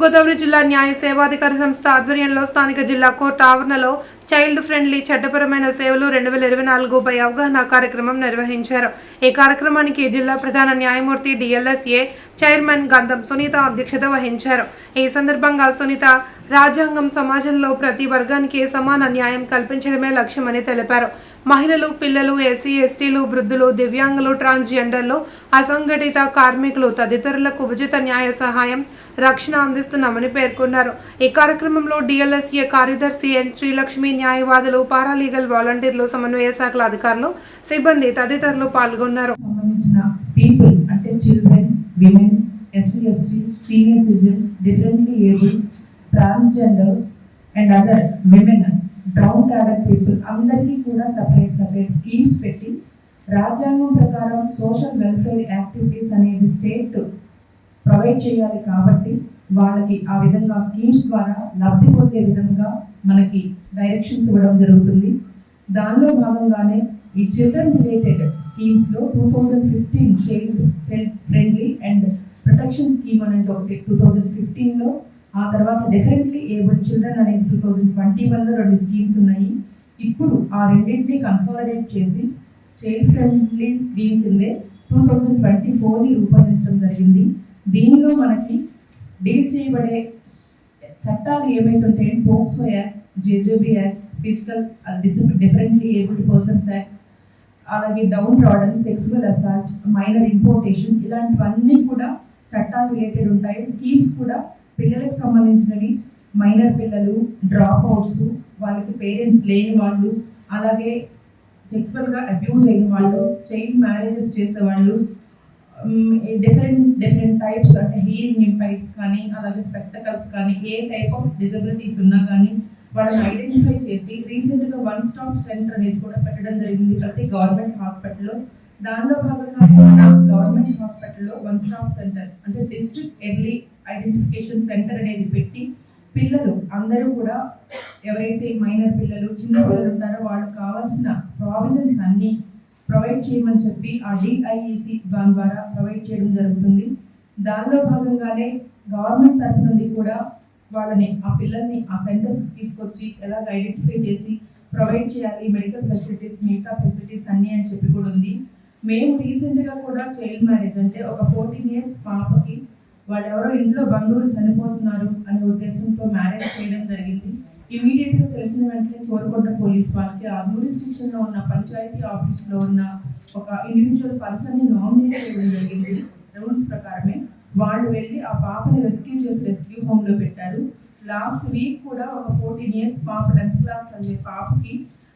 తూర్పుగోదావరి జిల్లా న్యాయ సేవాధికార సంస్థ ఆధ్వర్యంలో స్థానిక జిల్లా కోర్టు ఆవరణలో చైల్డ్ ఫ్రెండ్లీ చట్టపరమైన సేవలు రెండు వేల ఇరవై నాలుగుపై అవగాహన కార్యక్రమం నిర్వహించారు. ఈ కార్యక్రమానికి జిల్లా ప్రధాన న్యాయమూర్తి డిఎల్ఎస్ఏ చైర్మన్ గంధం సునీత అధ్యక్షత వహించారు. ఈ సందర్భంగా సునీత రాజ్యాంగం సమాజంలో ప్రతి వర్గానికి సమాన న్యాయం కల్పించడమే లక్ష్యమని తెలిపారు. మహిళలు పిల్లలు ఎస్సీ ఎస్టీలు వృద్ధులు దివ్యాంగులు ట్రాన్స్జెండర్లు అసంఘటిత కార్మికులు తదితరులకు ఉచిత న్యాయ సహాయం రక్షణ అందిస్తున్నామని పేర్కొన్నారు. ఈ కార్యక్రమంలో డిఎల్ఎస్ఏ కార్యదర్శి ఎన్ శ్రీలక్ష్మి న్యాయవాదులు పారాలీగల్ వాలంటీర్లు సమన్వయ శాఖల అధికారులు సిబ్బంది తదితరులు పాల్గొన్నారు. అంటే children women SC ST senior citizen differently able transgenders and other women. Down talent people అందరికీ కూడా సపరేట్ సపరేట్ స్కీమ్స్ పెట్టి రాజ్యాంగం ప్రకారం సోషల్ వెల్ఫేర్ యాక్టివిటీస్ అనేది స్టేట్ ప్రొవైడ్ చేయాలి కాబట్టి వాళ్ళకి ఆ విధంగా స్కీమ్స్ ద్వారా లబ్ధి పొందే విధంగా మనకి డైరెక్షన్స్ ఇవ్వడం జరుగుతుంది. దానిలో భాగంగానే ఈ children related స్కీమ్స్లో two thousand fifteen child friendly and protection scheme అనేది ఒకటి. టూ థౌజండ్ ఫిఫ్టీన్లో ఆ తర్వాత డెఫినెట్లీ ఏబుల్ చిల్డ్రన్ అనేది టూ థౌజండ్ ట్వంటీ వన్లో రెండు స్కీమ్స్ ఉన్నాయి. ఇప్పుడు ఆ రెండింటిని కన్సాలిడేట్ చేసి చైల్డ్ ఫ్రెండ్లీ స్కీమ్ కిందే టూ థౌజండ్ ట్వంటీ ఫోర్ని రూపొందించడం జరిగింది. దీనిలో మనకి డీల్ చేయబడే చట్టాలు ఏమైతుంటే POCSO act JJB act physical differently abled persons act అలాగే downtrodden sexual assault minor importation ఇలాంటివన్నీ కూడా చట్టాలు రిలేటెడ్ ఉంటాయి. స్కీమ్స్ కూడా పిల్లలకు సంబంధించినవి మైనర్ పిల్లలు డ్రాప్ అవుట్స్ వాళ్ళకి పేరెంట్స్ లేని వాళ్ళు అలాగే సెక్సువల్గా అబ్యూజ్ అయిన వాళ్ళు చైల్డ్ మ్యారేజెస్ చేసేవాళ్ళు డిఫరెంట్ డిఫరెంట్ టైప్స్ అంటే హీరింగ్ ఇంపైట్స్ కానీ అలాగే స్పెక్టకల్స్ కానీ ఏ టైప్ ఆఫ్ డిజబిలిటీస్ ఉన్నా కానీ వాళ్ళని ఐడెంటిఫై చేసి రీసెంట్గా వన్ స్టాప్ సెంటర్ అనేది కూడా పెట్టడం జరిగింది ప్రతి గవర్నమెంట్ హాస్పిటల్లో దానిలో భాగంగా గవర్నమెంట్ హాస్పిటల్లో వన్ స్టాప్ సెంటర్ అంటే డిస్ట్రిక్ట్ ఎర్లీ ఐడెంటిఫికేషన్ సెంటర్ అనేది పెట్టి పిల్లలు అందరూ కూడా ఎవరైతే మైనర్ పిల్లలు చిన్న పిల్లలు ఉంటారో వాళ్ళకి కావాల్సిన ప్రావిజన్స్ అన్నీ ప్రొవైడ్ చేయమని చెప్పి ఆ డిఐఈసి దాని ద్వారా ప్రొవైడ్ చేయడం జరుగుతుంది. దానిలో భాగంగానే గవర్నమెంట్ తరఫు నుండి కూడా వాళ్ళని ఆ పిల్లల్ని ఆ సెంటర్స్ తీసుకొచ్చి ఎలా ఐడెంటిఫై చేసి ప్రొవైడ్ చేయాలి మెడికల్ ఫెసిలిటీస్ మిగతా ఫెసిలిటీస్ అన్నీ అని చెప్పి కూడా ఉంది. మేము రీసెంట్గా కూడా చైల్డ్ మ్యారేజ్ అంటే ఒక ఫోర్టీన్ ఇయర్స్ పాపకి వాళ్ళు ఎవరో ఇంట్లో బంధువులు చనిపోతున్నారు అనే ఉద్దేశంతో మ్యారేజ్ చేయడం జరిగింది. ఇమీడియట్గా తెలిసిన వెంటనే కోరుకొండ పోలీస్ వాళ్ళకి ఆ జ్యూరిస్టిక్షన్లో ఉన్న పంచాయతీ ఆఫీస్లో ఉన్న ఒక ఇండివిజువల్ పర్సన్ని నామినేట్ చేయడం జరిగింది. రూల్స్ ప్రకారమే వాళ్ళు వెళ్ళి ఆ పాపని రెస్క్యూ చేసి రెస్క్యూ హోమ్లో పెట్టారు. లాస్ట్ వీక్ కూడా ఒక ఫోర్టీన్ ఇయర్స్ పాప టెన్త్ క్లాస్ చదివే పాపకి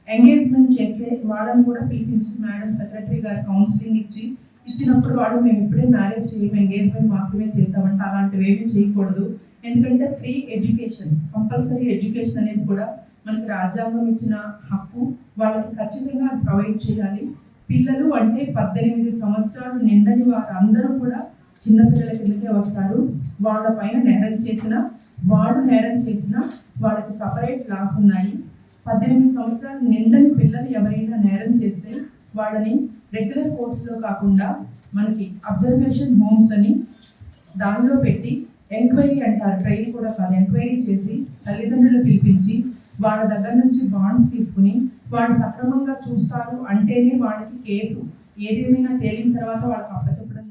ఎంగేజ్మెంట్ చేస్తే వాళ్ళని కూడా పిలిపించి మేడం సెక్రటరీ గారు కౌన్సిలింగ్ ఇచ్చి ఇచ్చినప్పుడు వాడు మేము ఇప్పుడే మ్యారేజ్ చేయము ఎంగేజ్మెంట్ మాత్రమే చేసామంటే అలాంటివి ఏమీ చేయకూడదు. ఎందుకంటే ఫ్రీ ఎడ్యుకేషన్ కంపల్సరీ ఎడ్యుకేషన్ అనేది కూడా మనకి రాజ్యాంగం ఇచ్చిన హక్కు. వాళ్ళకి ఖచ్చితంగా అది ప్రొవైడ్ చేయాలి. పిల్లలు అంటే పద్దెనిమిది సంవత్సరాలు నిండని వారు అందరూ కూడా చిన్నపిల్లల కిందకే వస్తారు. వాళ్ళ పైన నేరం చేసిన వాళ్ళు నేరం చేసిన వాళ్ళకి సపరేట్ లాస్ ఉన్నాయి. పద్దెనిమిది సంవత్సరాలు నిండని పిల్లలు ఎవరైనా నేరం చేస్తే వాళ్ళని రెగ్యులర్ కోర్ట్స్లో కాకుండా మనకి అబ్జర్వేషన్ హోమ్స్ అని దానిలో పెట్టి ఎంక్వైరీ అంటారు. ట్రైన్ కూడా కాదు ఎంక్వైరీ చేసి తల్లిదండ్రులు పిలిపించి వాళ్ళ దగ్గర నుంచి బాండ్స్ తీసుకుని వాళ్ళు సక్రమంగా చూస్తారు అంటేనే వాళ్ళకి కేసు. ఏదేమైనా తేలిన తర్వాత వాళ్ళకి అప్పచెప్పడం